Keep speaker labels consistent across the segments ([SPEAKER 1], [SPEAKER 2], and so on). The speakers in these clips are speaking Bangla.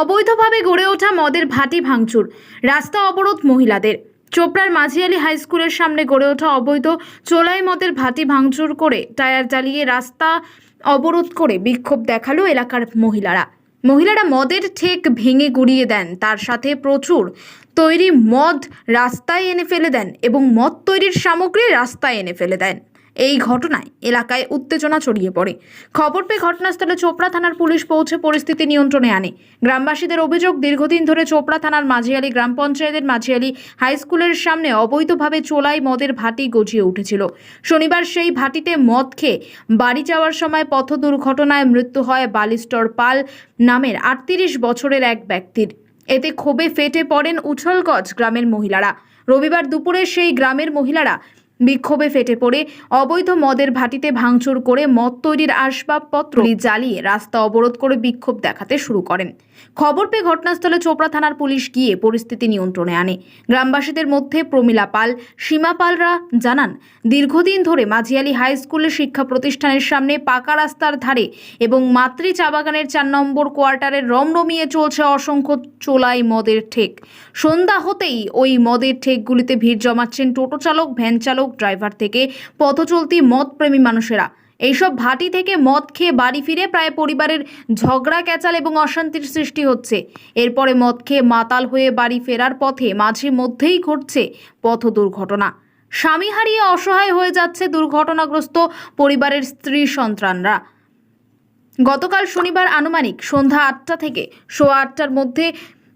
[SPEAKER 1] অবৈধভাবে গড়ে ওঠা মদের ভাটি ভাঙচুর, রাস্তা অবরোধ মহিলাদের। চোপড়ার মাঝিয়ালি হাই স্কুলের সামনে গড়ে ওঠা অবৈধ চোলাই মদের ভাটি ভাঙচুর করে টায়ার জ্বালিয়ে রাস্তা অবরোধ করে বিক্ষোভ দেখাল এলাকার মহিলারা। মহিলারা মদের ঠেক ভেঙে গুড়িয়ে দেন, তার সাথে প্রচুর তৈরি মদ রাস্তায় এনে ফেলে দেন এবং মদ তৈরির সামগ্রী রাস্তায় এনে ফেলে দেন। এই ঘটনায় এলাকায় উত্তেজনা ছড়িয়ে পড়ে। খবর পেয়ে ঘটনাস্থলে চোপড়া থানার পুলিশ পৌঁছে পরিস্থিতি নিয়ন্ত্রণে আনে। গ্রামবাসীদের অভিযোগ, দীর্ঘদিন ধরে চোপড়া থানার মাঝিয়ালি গ্রাম পঞ্চায়েতের মাঝিয়ালি হাই স্কুলের সামনে অবৈধভাবে চোলাই মদের ভাটি গজিয়ে উঠেছিল। শনিবার সেই ভাটিতে মদ খেয়ে বাড়ি যাওয়ার সময় পথ দুর্ঘটনায় মৃত্যু হয় বালিস্টর পাল নামের আটত্রিশ বছরের এক ব্যক্তির। এতে ক্ষোভে ফেটে পড়েন উছলগঞ্জ গ্রামের মহিলারা। রবিবার দুপুরে সেই গ্রামের মহিলারা বিক্ষোভে ফেটে পড়ে অবৈধ মদের ভাটিতে ভাঙচুর করে মদ তৈরির আসবাবপত্র জ্বালিয়ে রাস্তা অবরোধ করে বিক্ষোভ দেখাতে শুরু করেন। খবর পেয়ে ঘটনাস্থলে চোপড়া থানার পুলিশ গিয়ে পরিস্থিতি নিয়ন্ত্রণে আনে। গ্রামবাসীদের মধ্যে প্রমীলা পাল, সীমা পালরা জানান, দীর্ঘদিন ধরে মাঝিয়ালি হাই স্কুলের শিক্ষা প্রতিষ্ঠানের সামনে পাকা রাস্তার ধারে এবং মাতৃ চা বাগানের চার নম্বর কোয়ার্টারের রমরমিয়ে চলছে অসংখ্য চোলাই মদের ঠেক। সন্ধ্যা হতেই ওই মদের ঠেকগুলিতে ভিড় জমাচ্ছেন টোটো চালক, ভ্যান চালক ড্রাইভার থেকে পথ চলতি মদপ্রেমী মানুষেরা। এইসব ভাটি থেকে মদ খেয়ে বাড়ি ফিরে প্রায় পরিবারের ঝগড়া, ক্যাচাল এবং অশান্তির সৃষ্টি হচ্ছে। এরপরে মদ খেয়ে মাতাল হয়ে বাড়ি ফেরার পথে মাঝে মধ্যেই ঘটছে পথ দুর্ঘটনা। স্বামী হারিয়ে অসহায় হয়ে যাচ্ছে দুর্ঘটনাগ্রস্ত পরিবারের স্ত্রী সন্তানরা। গতকাল শনিবার আনুমানিক সন্ধ্যা আটটা থেকে সোয়া আটটার মধ্যে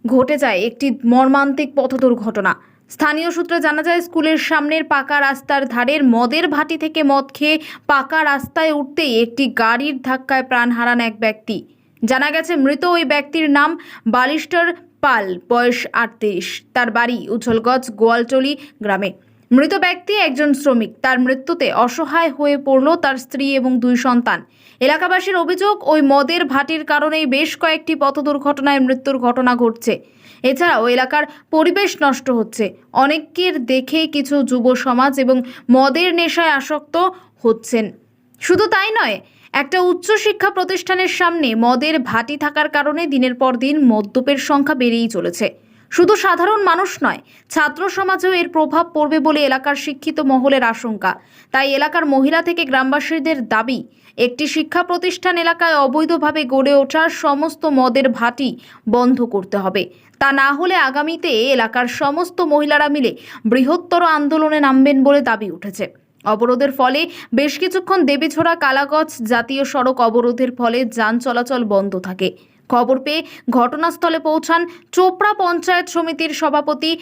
[SPEAKER 1] ঘটে যায় একটি মর্মান্তিক পথ দুর্ঘটনা। স্থানীয় সূত্রে জানা যায়, স্কুলের সামনের পাকা রাস্তার ধারের মদের ভাটি থেকে মদ খেয়ে পাকা রাস্তায় উঠতেই একটি গাড়ির ধাক্কায় প্রাণ হারান এক ব্যক্তি। জানা গেছে, মৃত ওই ব্যক্তির নাম বালিস্টার পাল, বয়স আটত্রিশ। তার বাড়ি উছলগঞ্জ গোয়ালটলি গ্রামে। মৃত ব্যক্তি একজন শ্রমিক। তার মৃত্যুতে অসহায় হয়ে পড়ল তার স্ত্রী এবং দুই সন্তান। এলাকাবাসীর অভিযোগ, ওই মদের ভাটির কারণেই বেশ কয়েকটি পথ দুর্ঘটনায় মৃত্যুর ঘটনা ঘটছে। এছাড়াও এলাকার পরিবেশ নষ্ট হচ্ছে। অনেকের দেখে কিছু যুব সমাজ এবং মদের নেশায় আসক্ত হচ্ছেন। শুধু তাই নয়, একটা উচ্চশিক্ষা প্রতিষ্ঠানের সামনে মদের ভাটি থাকার কারণে দিনের পর দিন মদ্যপের সংখ্যা বেড়েই চলেছে। শুধু সাধারণ মানুষ নয়, ছাত্র সমাজেও এর প্রভাব পড়বে বলে এলাকার শিক্ষিত মহলের আশঙ্কা। তাই এলাকার মহিলা থেকে গ্রামবাসীদের দাবি, একটি শিক্ষা প্রতিষ্ঠান এলাকায় অবৈধভাবে গড়ে ওঠার সমস্ত মদের ভাটি বন্ধ করতে হবে। তা না হলে আগামীতে এলাকার সমস্ত মহিলারা মিলে বৃহত্তর আন্দোলনে নামবেন বলে দাবি উঠেছে। অবরোধের ফলে বেশ কিছুক্ষণ দেবীছড়া কালাগঞ্জ জাতীয় সড়ক অবরোধের ফলে যান চলাচল বন্ধ থাকে। খবর পেয়ে ঘটনাস্থলে পৌঁছান চোপড়া পঞ্চায়েত সমিতির সভাপতি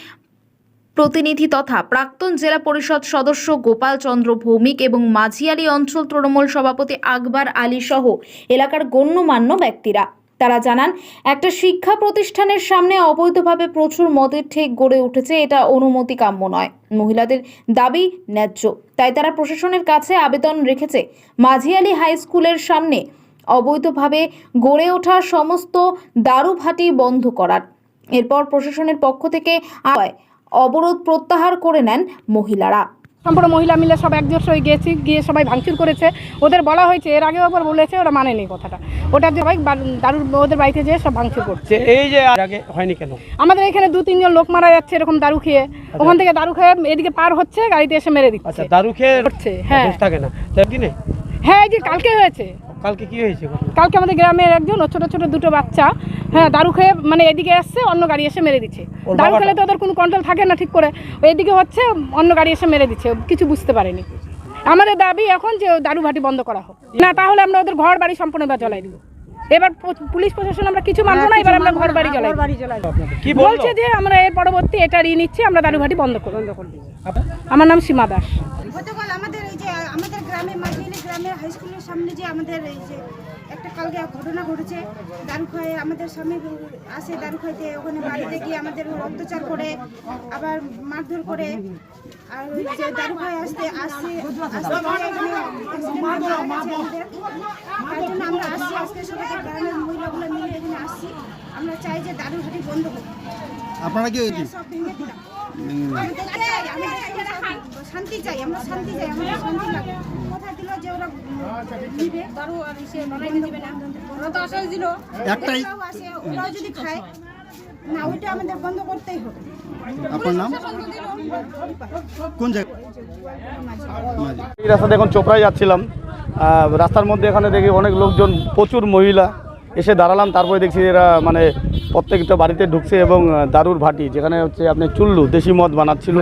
[SPEAKER 1] প্রতিনিধি তথা প্রাক্তন জেলা পরিষদ সদস্য গোপাল চন্দ্র ভৌমিক এবং মাঝিয়ালি অঞ্চল তৃণমূল সভাপতি আকবর আলী সহ এলাকার গণ্যমান্য ব্যক্তিরা। তারা জানান, একটা শিক্ষা প্রতিষ্ঠানের সামনে অবৈধভাবে প্রচুর মদের ঠেক গড়ে উঠেছে, এটা অনুমতি কাম্য নয়। মহিলাদের দাবি ন্যায্য। তাই তারা প্রশাসনের কাছে আবেদন রেখেছে মাঝিয়ালি হাই স্কুলের সামনে অবৈধভাবে গড়ে ওঠা সমস্ত দারুভাটি বন্ধ করার। এরপর প্রশাসনের পক্ষ থেকে অবরোধ প্রত্যাহার করে নেন মহিলারা।
[SPEAKER 2] সম্পূর্ণ মহিলা মিলে সব একজোট হয়ে গিয়েছি গিয়ে সবাই ভাঙচুর করেছে। ওদের বলা হয়েছে এর আগেও একবার বলেছে ওরা মানেনি কথাটা। ওটা যে সবাই দারুর ওদের বাড়িতে যেয়ে সব ভাঙচুর করছে।
[SPEAKER 3] এই যে আগে হয়নি কেন?
[SPEAKER 2] আমাদের এখানে দু তিনজন লোক মারা যাচ্ছে এরকম দারু খেয়ে। ওখান থেকে দারু খেয়ে এদিকে পার হচ্ছে গাড়িতে এসে মেরে
[SPEAKER 3] আচ্ছা
[SPEAKER 2] দিচ্ছে
[SPEAKER 3] দারু খেয়ে
[SPEAKER 2] করছে, হ্যাঁ।
[SPEAKER 3] থাকে না। নেই?
[SPEAKER 2] হ্যাঁ এই যে কালকে হয়েছে।
[SPEAKER 3] কালকে কি হয়েছে?
[SPEAKER 2] কালকে আমাদের গ্রামের একজন ছোট ছোট দুটো বাচ্চা হ্যাঁ দারু খেয়ে মানে এদিকে আসছে অন্য গাড়ি এসে মেরে দিচ্ছে। দারু খেলে তো ওদের কোনো কন্ট্রোল থাকে না ঠিক করে। এদিকে হচ্ছে অন্য গাড়ি এসে মেরে দিচ্ছে কিছু বুঝতে পারেনি। আমাদের দাবি এখন যে দারু ভাটি বন্ধ করা হোক। না তাহলে আমরা ওদের ঘর বাড়ি সম্পূর্ণ জ্বলাই দিব। এবার পুলিশ প্রশাসন আমরা কিছু মানবো না এবার আমরা ঘর বাড়ি জ্বলাই
[SPEAKER 3] কি
[SPEAKER 2] বলছে যে আমরা এর পরবর্তী এটা ঋণ নিচ্ছি আমরা দারু ভাটি বন্ধ করব। আমার নাম সীমা দাস।
[SPEAKER 4] যে আমাদের গ্রামে মাঝিলি গ্রামের হাই স্কুলের সামনে যে আমাদের এই যে একটা কালকে ঘটনা ঘটেছে দারু খায় আমাদের স্বামী আসে দারু খাইতে ওখানে বাড়িতে গিয়ে আমাদের অত্যাচার করে, আবার মারধর করে, আর যে দারু খায় আসতে আমাদের। তার জন্য আমরা আসছি, আজকে সবাই গ্রামের মহিলাগুলো মিলে এখানে আসছি আমরা চাই যে দারু হাটি বন্ধ করতে
[SPEAKER 5] আপনারা কি হয়েছে?
[SPEAKER 4] সব ভেঙে দিলাম আমাদের চাই আমাদের শান্তি চাই আমরা শান্তি চাই আমাদের শান্তি লাগে কথা দিল যে ওরা নিবে দারু আর সে বানাই দিবে না।
[SPEAKER 5] একটাই
[SPEAKER 4] আসে ওরাও যদি খায় না ওইটা আমাদের বন্ধ করতেই হবে।
[SPEAKER 5] আপনার নাম? কোন জায়গা?
[SPEAKER 6] এই রাস্তাতে এখন চোপড়ায় যাচ্ছিলাম। রাস্তার মধ্যে এখানে দেখি অনেক লোকজন প্রচুর মহিলা এসে দাঁড়ালাম। তারপরে দেখছি এরা মানে প্রত্যেকটা বাড়িতে ঢুকছে এবং দারুর ভাটি যেখানে হচ্ছে আপনি চুল্লু দেশি মদ বানাচ্ছিল।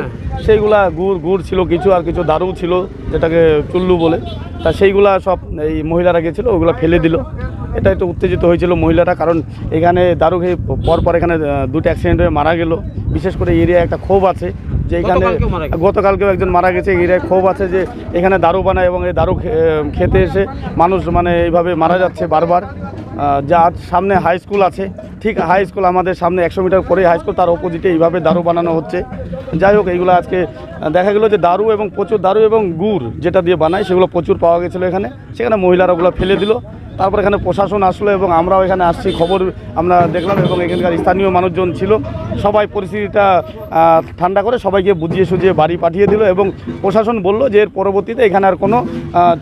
[SPEAKER 6] সেইগুলা গুড় গুড় ছিল কিছু আর কিছু দারু ছিল যেটাকে চুল্লু বলে। তা সেইগুলা সব এই মহিলারা গেছিল ওগুলো ফেলে দিল। এটা একটু উত্তেজিত হয়েছিল মহিলারা কারণ এখানে দারু খেয়ে পর পর এখানে দুটো অ্যাক্সিডেন্ট হয়ে মারা গেল। বিশেষ করে এরিয়ায় একটা ক্ষোভ আছে যে এখানে
[SPEAKER 3] গতকালকেও
[SPEAKER 6] একজন মারা গেছে এরিয়ায় ক্ষোভ আছে যে এখানে দারু বানায় এবং এই দারু খে- খেতে এসে মানুষ মানে এইভাবে মারা যাচ্ছে বারবার। যা সামনে হাই স্কুল আছে ঠিক হাই স্কুল আমাদের সামনে একশো মিটার পরে হাই স্কুল তার অপোজিটে এইভাবে দারু বানানো হচ্ছে। যাই হোক, এইগুলো আজকে দেখা গেলো যে দারু এবং প্রচুর, দারু এবং গুড় যেটা দিয়ে বানায়, সেগুলো প্রচুর পাওয়া গেছিল এখানে। সেখানে মহিলারা ওগুলো ফেলে দিল। তারপর এখানে প্রশাসন আসলো এবং আমরাও এখানে আসছি। খবর আমরা দেখলাম এবং এখানকার স্থানীয় মানুষজন ছিল। সবাই পরিস্থিতিটা ঠান্ডা করে সবাইকে বুঝিয়ে সুঝিয়ে বাড়ি পাঠিয়ে দিল এবং প্রশাসন বলল যে এর পরবর্তীতে এখানে আর কোনো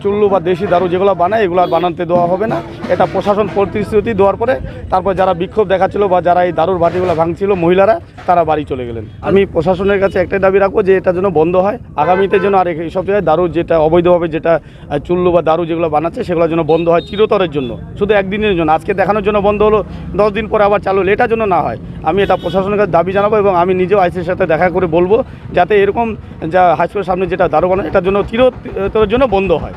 [SPEAKER 6] চুল্লু বা দেশি দারু যেগুলো বানায় এগুলো আর বানাতে দেওয়া হবে না। এটা প্রশাসন প্রতিশ্রুতি দেওয়ার পরে তারপর যারা বিক্ষোভ দেখাচ্ছিল বা যারা এই দারুর ভাটিগুলো ভাঙছিল মহিলারা, তারা বাড়ি চলে গেলেন। আমি প্রশাসনের কাছে একটাই দাবি রাখব যে এটা যেন বন্ধ হয়। আগামীতে যেন আর এইসব জায়গায় দারু যেটা, অবৈধভাবে যেটা চুল্লু বা দারু যেগুলো বানাচ্ছে সেগুলো যেন বন্ধ হয়। চিরতরের জন্য, শুধু একদিনের জন্য। আজকে দেখানোর জন্য বন্ধ হলো, দশ দিন পরে আবার চালু এটার জন্য না হয়। আমি এটা প্রশাসনের কাছে দাবি জানাব এবং আমি নিজেও আইসির সাথে দেখা করে বলব, যাতে এরকম যা হাইস্কুলের সামনে যেটা দারোগানো এটার জন্য চিরতরের জন্য বন্ধ হয়।